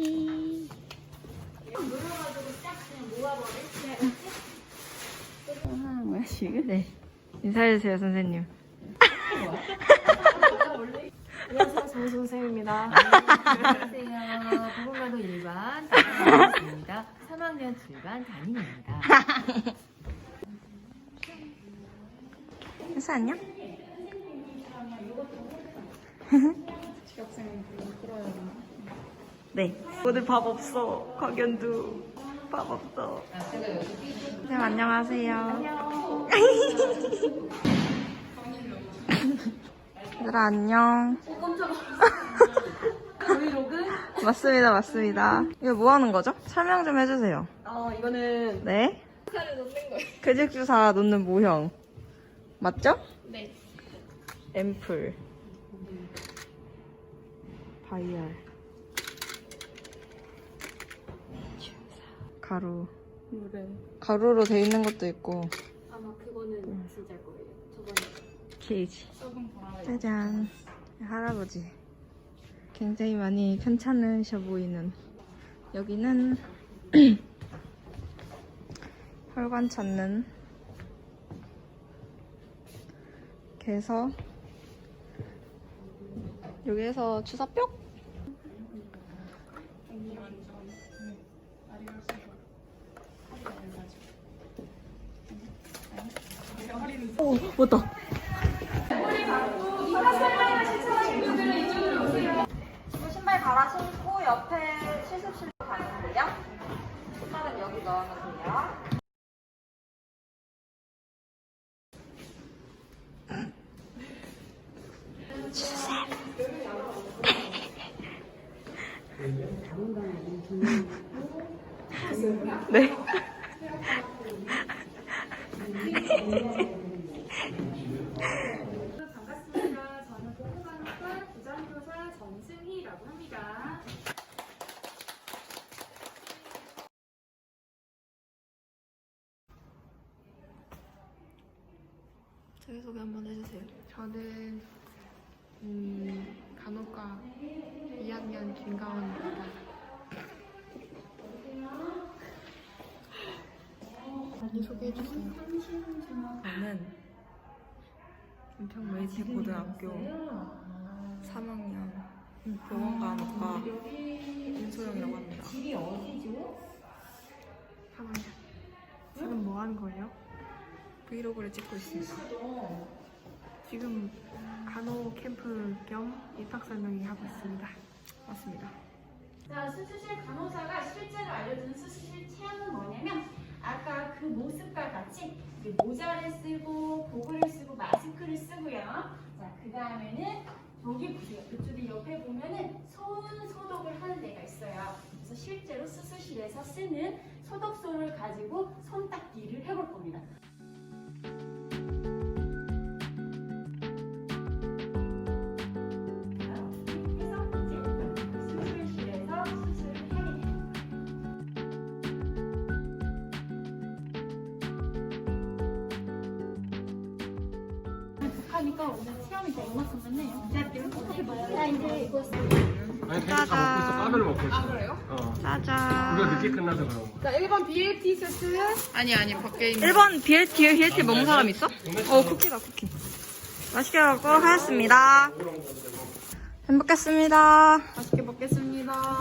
이. 아, 뭐야, 지금? 네. 인사해주세요, 선생님. 안녕하세요, 정수 선생님입니다. 안녕하세요. 보건마도 일반 담임입니다. 3학년 7반 담임입니다. 인사 안녕? 네. 오늘 밥 없어. 강연도 밥 없어. 네, 안녕하세요. 얘들아, 안녕. 브이로그? 맞습니다, 맞습니다. 이거 뭐 하는 거죠? 설명 좀 해주세요. 어, 이거는 네. 사를 놓는 거예요. 괴직주사 놓는 모형. 맞죠? 네. 앰플. 바이알. 가루. 물에. 가루로 돼 있는 것도 있고. 아마 그거는 진짜일 거예요. 저번에 케이지. 썩은. 짜잔. 할아버지. 굉장히 많이 편찮으셔 보이는. 여기는 혈관 찾는. 그래서 여기에서 주사 뿅. 오, 맞다. 신발 갈아 신고 옆에 실습실로 가는데요. 신발은 여기 돼요. 네. 반갑습니다. 저는 보건간호과 부장교사 정승희라고 합니다. 자기소개 한번 해주세요. 저는 음, 간호과 2학년 김가원입니다. 자기 소개해주세요. 저는 김평메이지고등학교 3학년 보건간호과 임소영이라고 합니다. 3학년. 지금 뭐 하는 거예요? 브이로그를 찍고 있습니다. 지금 간호 캠프 겸 입학 설명회 하고 있습니다. 맞습니다. 자, 수술실 간호사가 실제로 알려주는 수술실 체험은 뭐냐면 아까 그 모습과 같이 모자를 쓰고 고글을 쓰고 마스크를 쓰고요. 자, 그 다음에는 여기 보세요. 이쪽에 옆에 보면은 손 소독을 하는 데가 있어요. 그래서 실제로 수술실에서 쓰는 소독손을 가지고 손 닦기를 하니까 오늘 체험이. 자, 이제 이거 아니 계속 다 먹고 있어 까면을 먹고 있어 아 그래요? 어 짜잔. 우리가 늦게 끝나서 그런 거 자, 1번 BLT 세트. 아니, 아니, 밖에 있는. 1번 BLT, BLT 먹는 사람 있어? 어, 쿠키다, 쿠키. 맛있게 먹고 하였습니다. 행복했습니다. 맛있게 먹겠습니다.